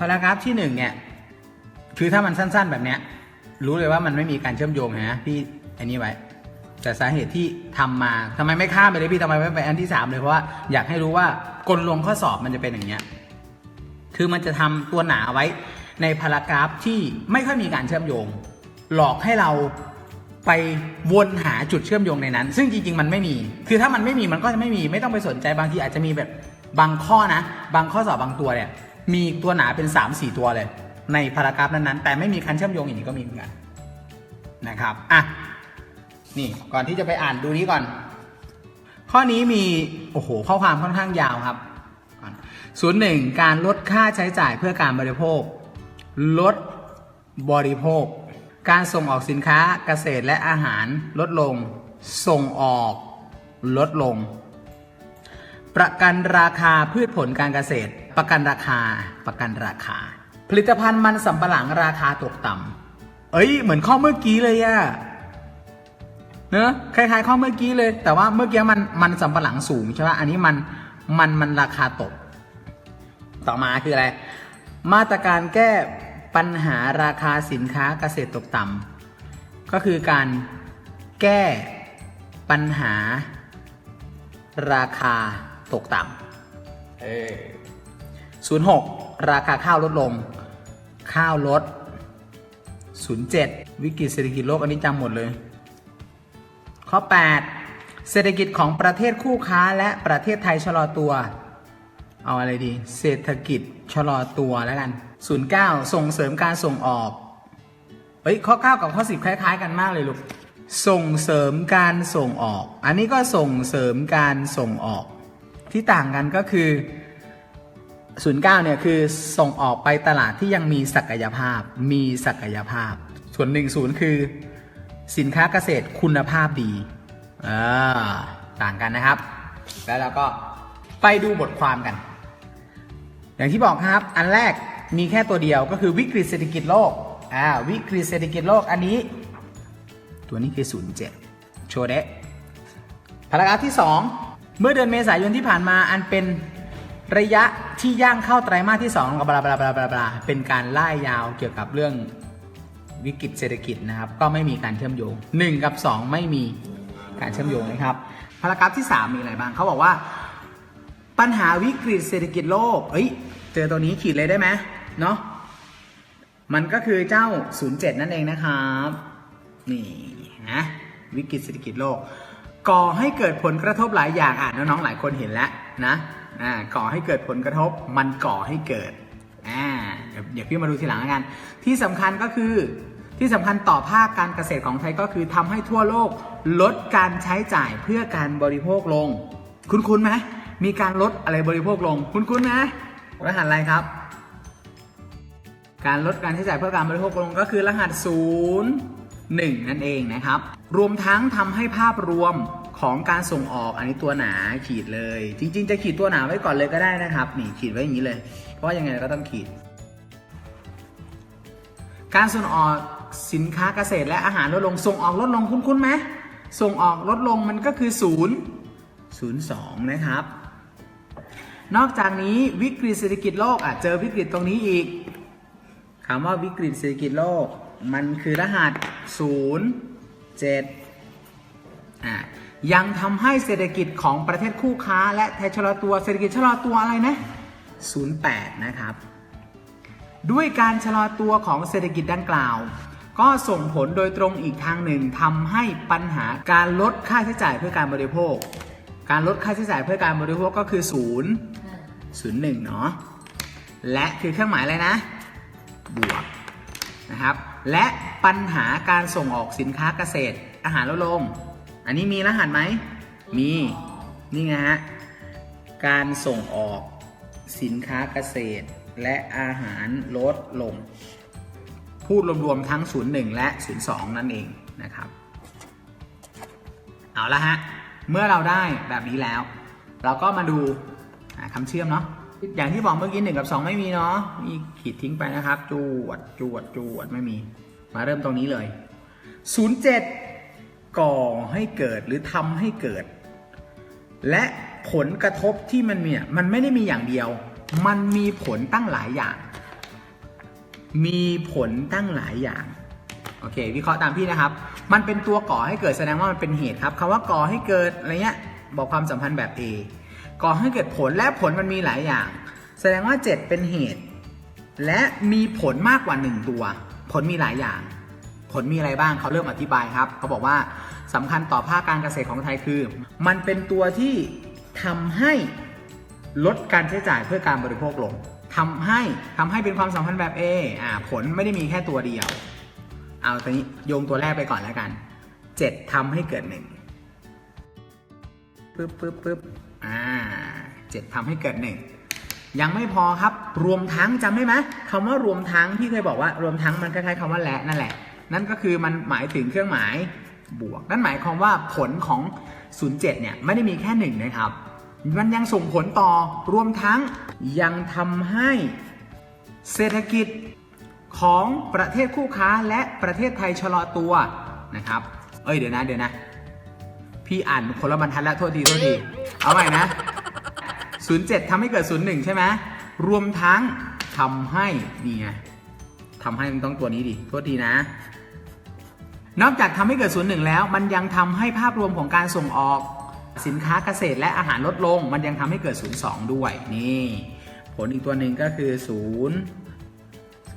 พารากราฟที่หนึ่งเนี่ยคือถ้ามันสั้นๆแบบเนี้ย รู้เลยว่ามันไม่มีการเชื่อมโยงนะพี่อันนี้ไว้ แต่สาเหตุที่ทำมาทำไมไม่ข้ามไปเลยพี่ทำไมไม่ไปอันที่สามเลยเพราะว่าอยากให้รู้ว่ากลลวงข้อสอบมันจะเป็นอย่างเนี้ยคือมันจะทำตัวหนาไว้ในพารากราฟที่ไม่ค่อยมีการเชื่อมโยง หลอกให้เราไปวนหาจุดเชื่อมโยงในนั้น ซึ่งจริงๆ มันไม่มี คือถ้ามันไม่มีมันก็จะไม่มี ไม่ต้องไปสนใจบางทีอาจจะมีแบบบางข้อนะ บางข้อสอบบางตัวเนี่ย มีตัวหนาเป็น 3 4 ตัวเลย ในพารากราฟนั้นๆ แต่ไม่มีการเชื่อมโยงอย่างนี้ก็มีเหมือนกันนะครับอะนี่ก่อนที่จะไปอ่านดูนี้ก่อน ข้อนี้มีโอ้โหข้อความค่อนข้างยาวครับศูนย์หนึ่งการลดค่าใช้จ่ายเพื่อการบริโภค ลดบริโภค การส่งออกสินค้าเกษตรและอาหารลดลง ส่งออกลดลง ประกันราคาพืชผลการเกษตร ประกันราคาประกันราคา ผลิตภัณฑ์มันสำปะหลังราคาตกต่ำเอ้ย เหมือนข้อเมื่อกี้เลยอะเนอะคล้ายๆข้อเมื่อกี้เลย แต่ว่าเมื่อกี้มันมันสำปะหลังสูงใช่ไหมอันนี้มันมันมันราคาตก ต่อมาคืออะไร มาตรการแก้ปัญหาราคาสินค้าเกษตรตกต่ำก็คือการแก้ปัญหาราคาตกต่ำเออ ศูนย์หกราคาข้าวลดลง ข้าวลดศูนย์เจ็ดวิกฤตเศรษฐกิจโลกอันนี้จำหมดเลย ข้อ 8 เศรษฐกิจของประเทศคู่ค้าและประเทศไทยชะลอตัว เอาอะไรดี เศรษฐกิจชะลอตัวแล้วกัน 09 ส่งเสริมการส่งออกเอ้ยข้อ 9 กับข้อ 10 คล้าย ๆ กันมากเลยลูกส่งเสริมการส่งออก อันนี้ก็ส่งเสริมการส่งออก ที่ต่างกันก็คือ 09เนี่ยคือส่งออกไปตลาดที่ยังมีศักยภาพ มีศักยภาพ ส่วน 10 คือ สินค้าเกษตรคุณภาพดีอ่าต่างกันนะครับ แล้วเราก็ไปดูบทความกัน อย่างที่บอกครับ อันแรกมีแค่ตัวเดียวก็คือวิกฤตเศรษฐกิจโลกอ่าวิกฤตเศรษฐกิจโลกอันนี้ ตัวนี้คือ 07 โชว์เดะพารากราฟที่ 2 เมื่อเดือนเมษายนที่ผ่านมาอันเป็น ระยะที่ย่างเข้าไตรมาสที่2กับบลาบลาบลาบลาบลาเป็นการไล่ยาวเกี่ยวกับเรื่องวิกฤตเศรษฐกิจนะครับ ก็ไม่มีการเชื่อมโยง 1 กับ 2 ไม่มีการเชื่อมโยงนะครับพารากราฟที่ 3 มีอะไรบ้างเขาบอกว่า ปัญหาวิกฤตเศรษฐกิจโลกเอ้ยเจอตัวนี้ขีดเลยได้ไหมเนาะมันก็คือเจ้า 07 นั่นเองนะครับ นี่นะวิกฤตเศรษฐกิจโลก ก่อให้เกิดผลกระทบหลายอย่างอะน้องๆหลายคนเห็นแล้วนะ อ่าก่อให้เกิดผลกระทบ มันก่อให้เกิดอ่าเดี๋ยวพี่มาดูทีหลังแล้วกัน ที่สำคัญก็คือที่สำคัญต่อภาคการเกษตรของไทยก็คือทำให้ทั่วโลกลดการใช้จ่ายเพื่อการบริโภคลง คุ้นๆไหมมีการลดอะไรบริโภคลง คุ้นๆไหมรหัสอะไรครับ การลดการใช้จ่ายเพื่อการบริโภคลงก็คือรหัส 0 1 นั่นเองนะครับ รวมทั้งทำให้ภาพรวม ของการส่งออกอันนี้ตัวหนาขีดเลย จริง ๆ จะขีดตัวหนาไว้ก่อนเลยก็ได้นะครับ นี่ขีดไว้อย่างนี้เลย เพราะยังไงก็ต้องขีด การส่งออกสินค้าเกษตรและอาหารลดลงส่งออกลดลงคุ้นๆไหมส่งออกลดลงมันก็คือ0 0 2 นะครับ นอกจากนี้วิกฤตเศรษฐกิจโลกอะเจอวิกฤตตรงนี้อีกคำว่าวิกฤตเศรษฐกิจโลก มันคือรหัส 0 7อะ ยังทำให้เศรษฐกิจของประเทศคู่ค้า และไทยชะลอตัวเศรษฐกิจชะลอตัวอะไรนะ 08 นะครับ ด้วยการชะลอตัวของเศรษฐกิจดังกล่าว ก็ส่งผลโดยตรงอีกทางหนึ่งทำให้ปัญหาการลดค่าใช้จ่ายเพื่อการบริโภค การลดค่าใช้จ่ายเพื่อการบริโภคก็คือ 0 01 เนาะและคือเครื่องหมายอะไรนะ บวกนะครับ และปัญหาการส่งออกสินค้าเกษตรอาหารลดลง อันนี้มีรหัสไหม มี นี่ไงฮะ การส่งออกสินค้าเกษตรและอาหารลดลง พูดรวมๆทั้ง 01 และ 02 นั่นเองนะครับ เอาละฮะ เมื่อเราได้แบบนี้แล้ว เราก็มาดูคำเชื่อมเนาะ อย่างที่บอกเมื่อกี้หนึ่งกับ 2 ไม่มีเนาะ มีขีดทิ้งไปนะครับ จวด จวด จวด ไม่มี มาเริ่มตรงนี้เลย 07 ก่อให้เกิดหรือทำให้เกิด และผลกระทบที่มันมีอะมันไม่ได้มีอย่างเดียว มันมีผลตั้งหลายอย่าง มีผลตั้งหลายอย่างโอเค วิเคราะห์ตามพี่นะครับ มันเป็นตัวก่อให้เกิดแสดงว่ามันเป็นเหตุครับคำว่าก่อให้เกิดอะไรเงี้ยบอกความสัมพันธ์แบบ A ก่อให้เกิดผลและผลมันมีหลายอย่าง แสดงว่า 7 เป็นเหตุ และมีผลมากกว่า 1 ตัว ผลมีหลายอย่าง ผลมีอะไรบ้างเขาเริ่มอธิบายครับเขาบอกว่าสำคัญต่อภาคการเกษตรของไทยคือ มันเป็นตัวที่ทำให้ลดการใช้จ่ายเพื่อการบริโภคลงทำให้ทำให้เป็นความสัมพันธ์แบบ A อ่าผลไม่ได้มีแค่ตัวเดียว เอาตอนนี้โยงตัวแรกไปก่อนแล้วกัน 7ทำให้เกิดหนึ่งปึ๊บปึ๊บปึ๊บอ่าเจ็ดทำให้เกิดหนึ่งยังไม่พอครับ รวมทั้งจำได้ไหมคำว่ารวมทั้งพี่เคยบอกว่ารวมทั้งมันคล้ายๆคำว่าและนั่นแหละ นั่นก็คือมันหมายถึงเครื่องหมายบวก นั่นหมายความว่าผลของ 07 เนี่ยไม่ได้มีแค่หนึ่งนะครับ มันยังส่งผลต่อรวมทั้งยังทำให้เศรษฐกิจของประเทศคู่ค้าและประเทศไทยชะลอตัวนะครับ เอ้ยเดี๋ยวนะเดี๋ยวนะ พี่อ่านคนละบรรทัดแล้วโทษทีโทษที เอาใหม่นะ 07ทำให้เกิด 01 ใช่ไหมรวมทั้งทำให้นี่ไงทำให้มันต้องตัวนี้ดิ โทษทีนะ นอกจากทำให้เกิด01แล้ว มันยังทำให้ภาพรวมของการส่งออกสินค้าเกษตรและอาหารลดลง มันยังทำให้เกิด02ด้วยนี่ผลอีกตัวหนึ่งก็คือ0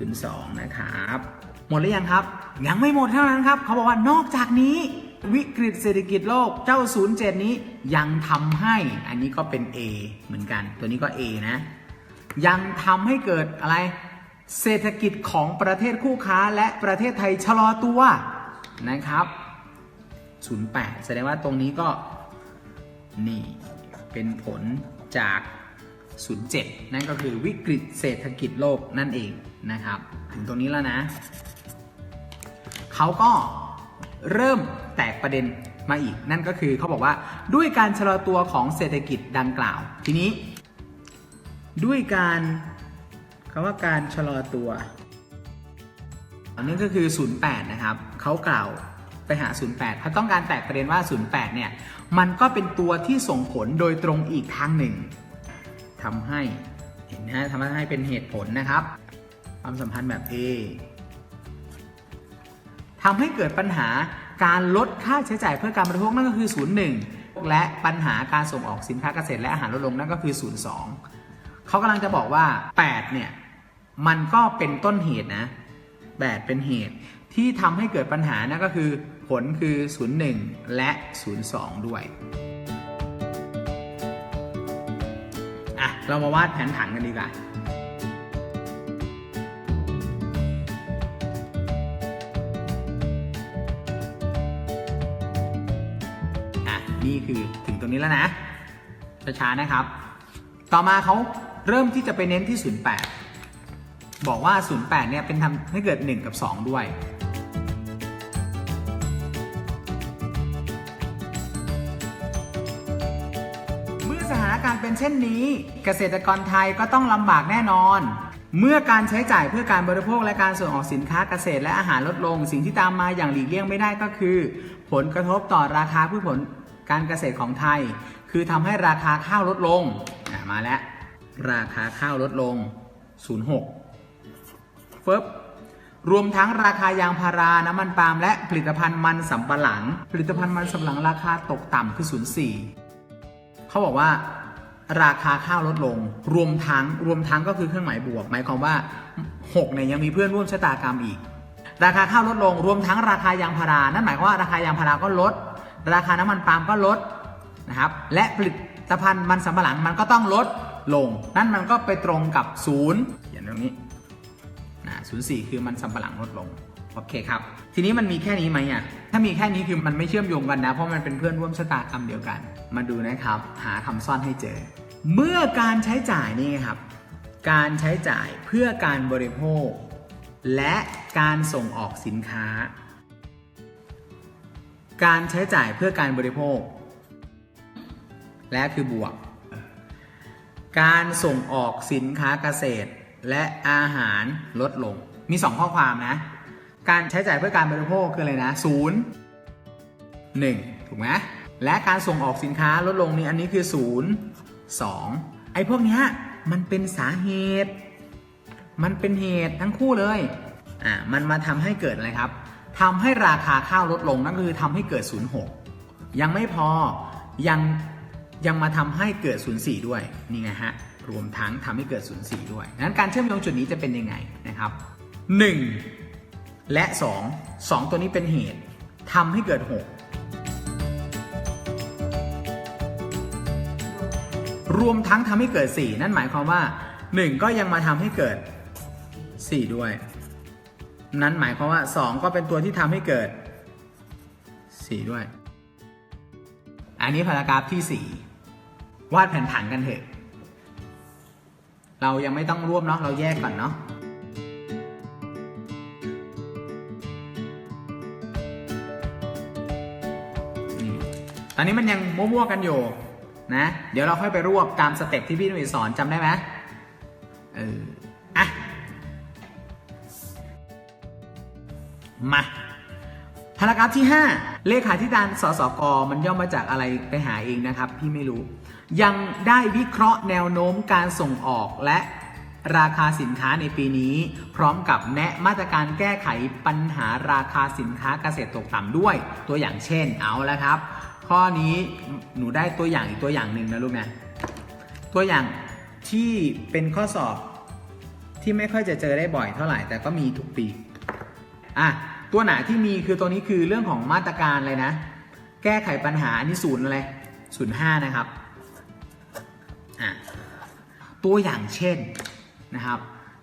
02นะครับ หมดหรือยังครับ ยังไม่หมดเท่านั้นครับ เขาบอกว่านอกจากนี้วิกฤตเศรษฐกิจโลกเจ้า 07 นี้ยังทำให้อันนี้ก็เป็น A เหมือนกัน ตัวนี้ก็ A นะ ยังทำให้เกิดอะไร เศรษฐกิจของประเทศคู่ค้าและประเทศไทยชะลอตัว นะครับ 08 แสดงว่าตรงนี้ก็นี่เป็นผลจาก 07 นั่นก็คือวิกฤตเศรษฐกิจโลกนั่นเองนะครับ ถึงตรงนี้แล้วนะ เขาก็เริ่มแตกประเด็นมาอีก นั่นก็คือเขาบอกว่าด้วยการชะลอตัวของเศรษฐกิจดังกล่าว ทีนี้ ด้วยการคำว่าการชะลอตัว นนี้ก็คือ 08 นะครับเขากล่าวไปหา 08เขาต้องการแตกประเด็นว่า 08 เนี่ย มันก็เป็นตัวที่ส่งผลโดยตรงอีกทางหนึ่งทำให้เห็นนะทำให้เป็นเหตุผลนะครับ ความสัมพันธ์แบบ A ทำให้เกิดปัญหาการลดค่าใช้จ่ายเพื่อการบริโภคนั่นก็คือ 01 และปัญหาการส่งออกสินค้าเกษตรและอาหารลดลงนั่นก็คือ 02 เขากำลังจะบอกว่า 8 เนี่ย มันก็เป็นต้นเหตุนะ 8 เป็นเหตุ ที่ทำให้เกิดปัญหานั่นก็คือ ผลคือ 01 และ 02 ด้วยอะเรามาวาดแผนผังกันดีกว่าอะนี่คือถึงตรงนี้แล้วนะช้าๆนะครับ ต่อมาเขาเริ่มที่จะไปเน้นที่ 08 บอกว่า 08 เนี่ยเป็นทำให้เกิด 1 กับ 2 ด้วย เมื่อสถานการณ์เป็นเช่นนี้ เกษตรกรไทยก็ต้องลำบากแน่นอน เมื่อการใช้จ่ายเพื่อการบริโภคและการส่งออกสินค้าเกษตรและอาหารลดลง สิ่งที่ตามมาอย่างหลีกเลี่ยงไม่ได้ก็คือ ผลกระทบต่อราคาพืชผลการเกษตรของไทย คือทำให้ราคาข้าวลดลงมาแล้ว ราคาข้าวลดลง 06 ฟึบรวมทั้งราคายางพารา น้ำมันปาล์มและผลิตภัณฑ์มันสำปะหลัง ผลิตภัณฑ์มันสำปะหลังราคาตกต่ำคือ04เขาบอกว่าราคาข้าวลดลง รวมทั้งรวมทั้งก็คือเครื่องหมายบวก หมายความว่า6เนี่ยยังมีเพื่อนร่วมชะตากรรมอีก ราคาข้าวลดลง รวมทั้งราคายางพารา นั่นหมายความว่าราคายางพาราก็ลด ราคาน้ำมันปาล์มก็ลดนะครับ และผลิตภัณฑ์มันสำปะหลังมันก็ต้องลดลง นั่นมันก็ไปตรงกับศูนย์เขียนตรงนี้ นะศูนย์สี่คือมันสำปะหลังลดลงโอเคครับ ทีนี้มันมีแค่นี้ไหมอะ ถ้ามีแค่นี้คือมันไม่เชื่อมโยงกันนะ เพราะมันเป็นเพื่อนร่วมชะตากรรมเดียวกัน มาดูนะครับ หาคำซ่อนให้เจอ เมื่อการใช้จ่ายนี่ครับ การใช้จ่ายเพื่อการบริโภค และการส่งออกสินค้า การใช้จ่ายเพื่อการบริโภค และคือบวก การส่งออกสินค้าเกษตร และอาหารลดลง มี 2 ข้อความนะ การใช้จ่ายเพื่อการบริโภคคืออะไรนะศูนย์หนึ่งถูกไหมและการส่งออกสินค้าลดลงนี่อันนี้คือศูนย์สองไอ้พวกเนี้ยมันเป็นสาเหตุ มันเป็นเหตุทั้งคู่เลยอ่ามันมาทำให้เกิดอะไรครับทำให้ราคาข้าวลดลงนั่นคือทำให้เกิด06ยังไม่พอยังยังมาทำให้เกิด04ด้วยนี่ไงฮะ รวมทั้งทำให้เกิด04ด้วยงั้นการเชื่อมโยงจุดนี้จะเป็นยังไงนะครับ 1 และ 2 2 ตัวนี้เป็นเหตุทำให้เกิด 6 รวมทั้งทำให้เกิด 4 นั่นหมายความว่า 1 ก็ยังมาทำให้เกิด 4 ด้วย นั้นหมายความว่า 2 ก็เป็นตัวที่ทำให้เกิด 4 ด้วย อันนี้พารากราฟที่ 4 วาดแผนผังกันเถอะ เรายังไม่ต้องร่วบเนาะเราแยกก่อนเนาะตอนนี้มันยังมั่วๆกันอยู่นะ เดี๋ยวเราค่อยไปรวบตามสเต็ปที่พี่หนุ่ยสอนจำได้ไหมเอออะมา พารากราฟที่ 5 เลขาธิการสสกมันย่อมาจากอะไรไปหาเองนะครับ พี่ไม่รู้ ยังได้วิเคราะห์แนวโน้มการส่งออกและราคาสินค้าในปีนี้ พร้อมกับแนะมาตรการแก้ไขปัญหาราคาสินค้าเกษตรตกต่ำด้วย ตัวอย่างเช่นเอาแล้วครับ ข้อนี้หนูได้ตัวอย่างอีกตัวอย่างหนึ่งนะลูกนะตัวอย่างที่เป็นข้อสอบที่ไม่ค่อยจะเจอได้บ่อยเท่าไหร่แต่ก็มีทุกปีอะ ตัวหนาที่มีคือตัวนี้คือเรื่องของมาตรการอะไรนะ แก้ไขปัญหาอันนี้ศูนย์อะไรศูนย์ห้านะครับตัวอย่างเช่นนะครับ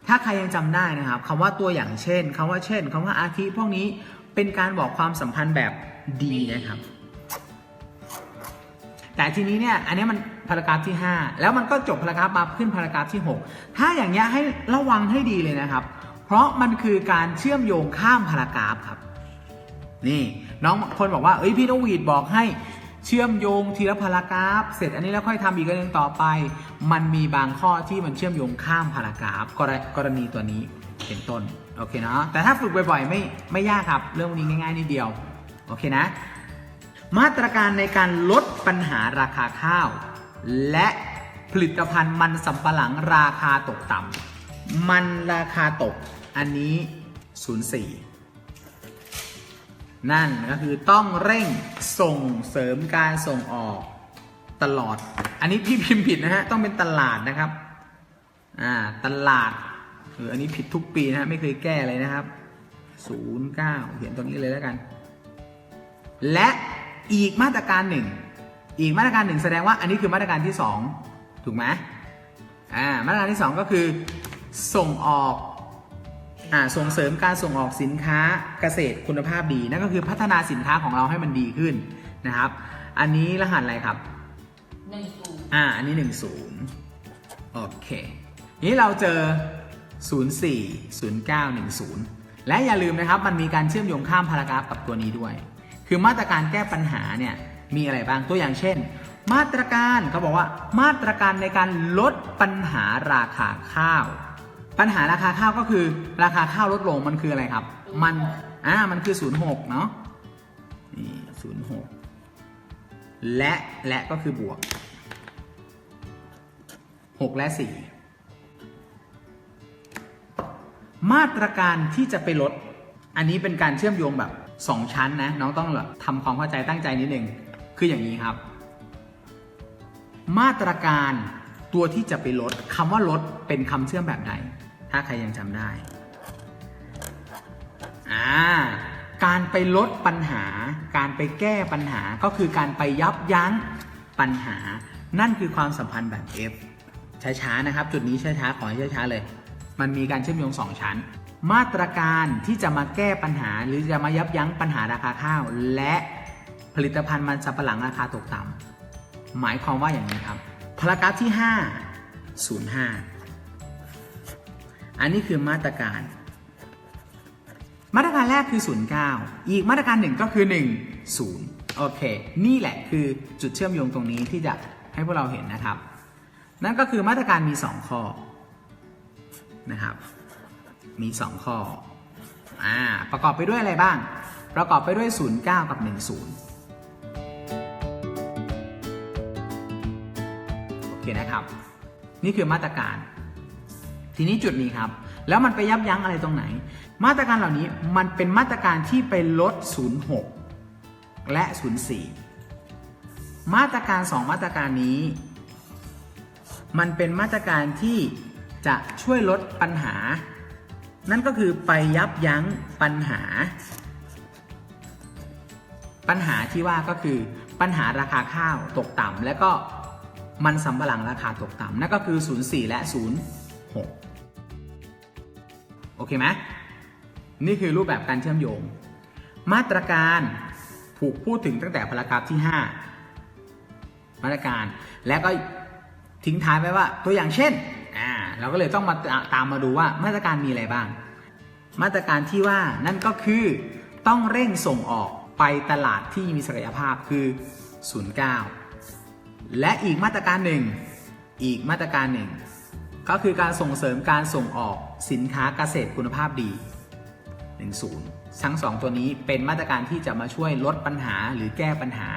ถ้าใครยังจำได้นะครับคำว่าตัวอย่างเช่นคำว่าเช่นคำว่าอาทิพวกนี้เป็นการบอกความสัมพันธ์แบบดีนะครับ แต่ทีนี้เนี่ยอันนี้มันพารากราฟที่ 5 แล้วมันก็จบพารากราฟมาขึ้นพารากราฟที่ 6 ถ้าอย่างเงี้ยให้ระวังให้ดีเลยนะครับ เพราะมันคือการเชื่อมโยงข้ามพารากราฟครับ นี่น้องคนบอกว่าเอ้ยพี่นวีดบอกให้เชื่อมโยงทีละพารากราฟ เสร็จอันนี้แล้วค่อยทำอีกอันหนึงต่อไป มันมีบางข้อที่มันเชื่อมโยงข้ามพารากราฟกรกรณีตัวนี้เป็นต้นโอเคเนาะแต่ถ้าฝึกบ่อยๆไม่ไม่ยากครับ เรื่องนี้ง่ายๆนิดเดียวโอเคนะ มาตรการในการลดปัญหาราคาข้าว และผลิตภัณฑ์มันสำปะหลังราคาตกต่ำมันราคาตก อันนี้ 04 นั่นก็คือต้องเร่งส่งเสริมการส่งออกตลอด อันนี้พี่พิมพ์ผิดนะฮะ ต้องเป็นตลาดนะครับ อ่า ตลาดเอออันนี้ผิดทุกปีนะฮะ ไม่เคยแก้เลยนะครับ 09 เขียนตรงนี้เลยแล้วกัน และอีกมาตรการหนึ่ง อีกมาตรการหนึ่งแสดงว่าอันนี้คือมาตรการที่ 2 ถูกไหมอ่า มาตรการที่ 2 ก็คือ ส่งออก ส่งเสริมการส่งออกสินค้าเกษตรคุณภาพดี นั่นก็คือพัฒนาสินค้าของเราให้มันดีขึ้นนะครับ อันนี้รหัสอะไรครับหนึ่งศูนย์อ่า อันนี้10โอเค นี้เราเจอ 04 09 10 และอย่าลืมนะครับ มันมีการเชื่อมโยงข้ามพารากราฟกับตัวนี้ด้วย คือมาตรการแก้ปัญหาเนี่ย มีอะไรบ้าง ตัวอย่างเช่น มาตรการเขาบอกว่า มาตรการในการลดปัญหาราคาข้าว ปัญหาราคาข้าวก็คือราคาข้าวลดลงมันคืออะไรครับ มันอ่ามันคือ 06 เนาะนี่06 และและก็คือบวก 6 และ 4 มาตรการที่จะไปลด อันนี้เป็นการเชื่อมโยงแบบ 2 ชั้นนะ น้องต้องแบบทำความเข้าใจตั้งใจนิดนึง คืออย่างนี้ครับ มาตรการตัวที่จะไปลดคำว่าลดเป็นคำเชื่อมแบบใด ถ้าใครยังจำได้อ่าการไปลดปัญหา การไปแก้ปัญหาก็คือการไปยับยั้งปัญหา นั่นคือความสัมพันธ์แบบ F ช้าๆนะครับ จุดนี้ช้าๆขอให้ช้าๆเลย มันมีการเชื่อมโยง 2 ชั้น มาตรการที่จะมาแก้ปัญหา หรือจะมายับยั้งปัญหาราคาข้าว และผลิตภัณฑ์มันสำปะหลังราคาตกต่ำหมายความว่าอย่างนี้ครับพารากราฟที่ 5 05 อันนี้คือมาตรการ มาตรการแรกคือ 09 อีกมาตรการหนึ่งก็คือ 10 โอเค นี่แหละคือจุดเชื่อมโยงตรงนี้ที่จะให้พวกเราเห็นนะครับ นั่นก็คือมาตรการมี 2 ข้อนะครับ มี 2 ข้ออ่าประกอบไปด้วยอะไรบ้าง ประกอบไปด้วย 09 กับ 10โอเคนะครับ นี่คือมาตรการ ทีนี้จุดนี้ครับ แล้วมันไปยับยั้งอะไรตรงไหน มาตรการเหล่านี้มันเป็นมาตรการที่ไปลด 06 และ 04 มาตรการ 2 มาตรการนี้ มันเป็นมาตรการที่จะช่วยลดปัญหา นั่นก็คือไปยับยั้งปัญหา ปัญหาที่ว่าก็คือปัญหาราคาข้าวตกต่ำและก็มันสำปะหลังราคาตกต่ำนั่นก็คือ 04 และ 06 โอเคไหมนี่คือรูปแบบการเชื่อมโยง มาตรการถูกพูดถึงตั้งแต่พารากราฟที่ 5 มาตรการแล้วก็ทิ้งท้ายไว้ว่าตัวอย่างเช่นอ่าเราก็เลยต้องมาตามมาดูว่ามาตรการมีอะไรบ้าง มาตรการที่ว่านั่นก็คือต้องเร่งส่งออกไปตลาดที่มีศักยภาพคือ 09 และอีกมาตรการหนึ่ง อีกมาตรการหนึ่ง ก็คือการส่งเสริมการส่งออกสินค้าเกษตรคุณภาพดี 10 ทั้งสองตัวนี้เป็นมาตรการที่จะมาช่วยลดปัญหาหรือแก้ปัญหา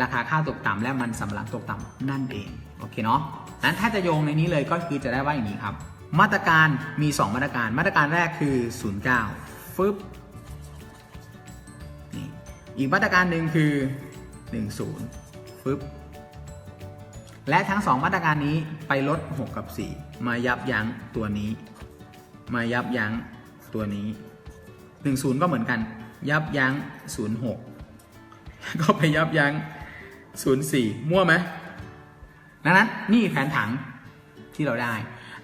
ราคาข้าวตกต่ำและมันสำปะหลังตกต่ำนั่นเองโอเคเนาะนั้นถ้าจะโยงในนี้เลยก็คือจะได้ว่าอย่างนี้ครับ มาตรการมี 2 มาตรการมาตรการแรกคือ 09ฟึบนี่อีกมาตรการหนึ่งคือ 10ฟึบ และทั้ง 2 มาตรการนี้ไปลด 6 กับ 4 มายับยั้งตัวนี้ มายับยั้งตัวนี้ 10 ก็เหมือนกัน ยับยั้ง 06 ก็ไปยับยั้ง 04 มั่วไหมดังนั้นนี่แผนผังที่เราได้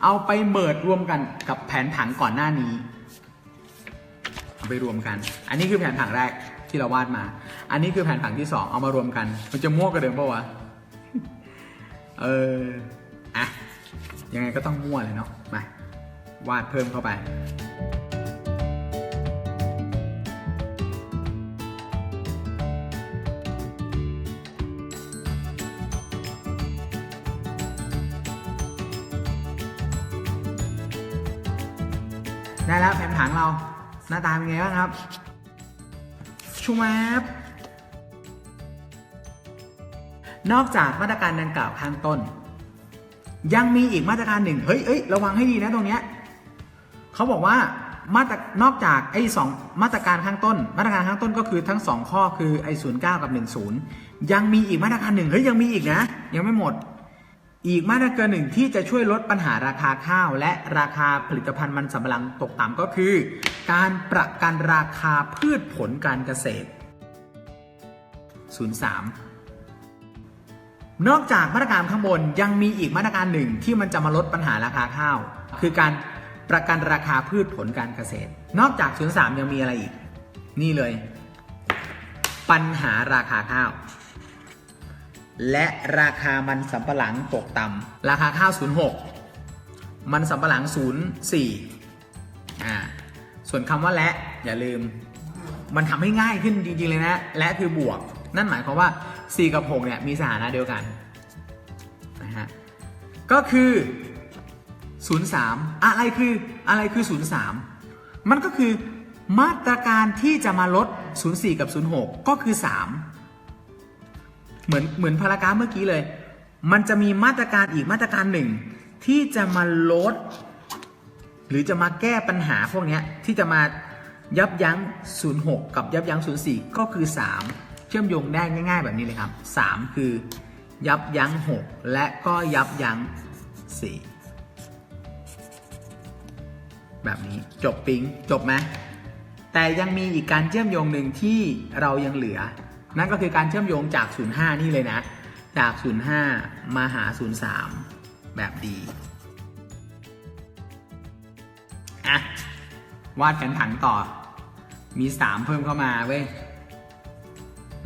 เอาไปเมิดรวมกันกับแผนผังก่อนหน้านี้เอาไปรวมกัน อันนี้คือแผนผังแรกที่เราวาดมา อันนี้คือแผนผังที่สองเอามารวมกัน มันจะมั่วกว่าเดิมปะวะ เออ อะ ยังไงก็ต้องมั่วเลยเนาะ มา วาดเพิ่มเข้าไป ได้แล้วแผนผังเรา หน้าตาเป็นไงบ้างครับ ชูแมป นอกจากมาตรการดังกล่าวข้างต้น ยังมีอีกมาตรการหนึ่งเฮ้ยเอ้ยระวังให้ดีนะตรงเนี้ยเขาบอกว่ามาตรนอกจากไอ้สองมาตรการข้างต้น มาตรการข้างต้นก็คือทั้งสองข้อคือไอ้ศูนย์เก้ากับหนึ่งศูนย์ยังมีอีกมาตรการหนึ่งเฮ้ยยังมีอีกนะ ยังไม่หมด อีกมาตรการหนึ่งที่จะช่วยลดปัญหาราคาข้าว และราคาผลิตภัณฑ์มันสำปะหลังตกต่ำก็คือ การประกันราคาพืชผลการเกษตร 03 นอกจากมาตรการข้างบนยังมีอีกมาตรการหนึ่งที่มันจะมาลดปัญหาราคาข้าว คือการประกันราคาพืชผลการเกษตร นอกจาก03ยังมีอะไรอีก นี่เลย ปัญหาราคาข้าว และราคามันสำปะหลังตกต่ำราคาข้าว 06 มันสำปะหลัง 04อ่าส่วนคำว่าและอย่าลืม มันทำให้ง่ายขึ้นจริงๆเลยนะ และคือบวก นั่นหมายความว่า4 กับ 6 เนี่ย มีสถานะเดียวกันนะฮะก็คือ 03 อะไรคืออะไรคือ 03 มันก็คือมาตรการที่จะมาลด 04 กับ 06 ก็คือ 3 เหมือนเหมือนพารากราฟเมื่อกี้เลย มันจะมีมาตรการอีกมาตรการหนึ่งที่จะมาลด หรือจะมาแก้ปัญหาพวกเนี้ยที่จะมายับยั้ง 06 กับยับยั้ง 04 ก็คือ 3 ชื่อมโยงได้ง่าย ๆ แบบนี้เลยครับ 3 คือ ยับยั้ง 6 และก็ยับยั้ง 4 แบบนี้จบปิ๊งจบไหมแต่ยังมีอีกการเชื่อมโยงหนึ่งที่เรายังเหลือ นั่นก็คือการเชื่อมโยงจาก 05 นี่เลยนะ จาก 05 มาหา 03 แบบดีอะวาดแผนผังต่อมี 3 เพิ่มเข้ามาเว้ย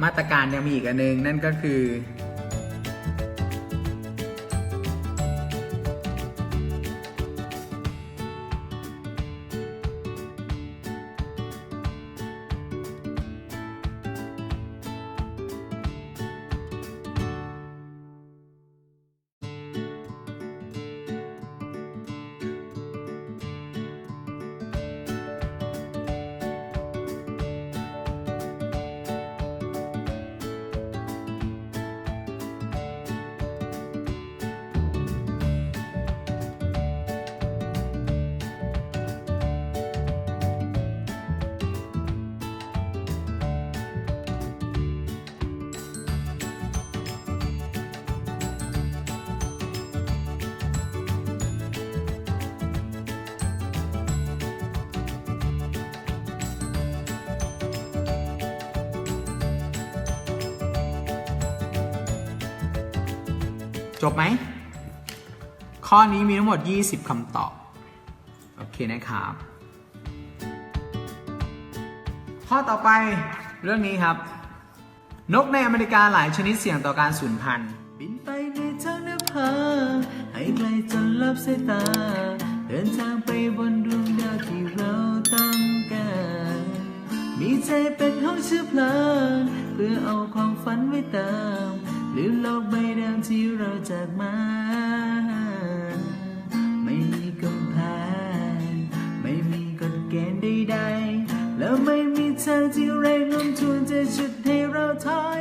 มาตรการยังมีอีกอันหนึง นั่นก็คือ จบไหม ข้อนี้มีทั้งหมด 20คำตอบ โอเคนะครับ ข้อต่อไปเรื่องนี้ครับ นกในอเมริกาหลายชนิดเสี่ยงต่อการสูญพันธุ์ บินไปในทางนภาให้ไกลจนลับสายตา เดินทางไปบนดวงดาวที่เราต้องการ มีใจเป็นห้องเชื้อเพลิงเพื่อเอาความฝันไว้ติม ลืมโลกใบเดิมที่เราจากมา ไม่มีกำแพงไม่มีกฎเกณฑ์ใดๆ แล้วไม่มีเธอที่แรงโน้มถ่วนจะชุดให้เราถอย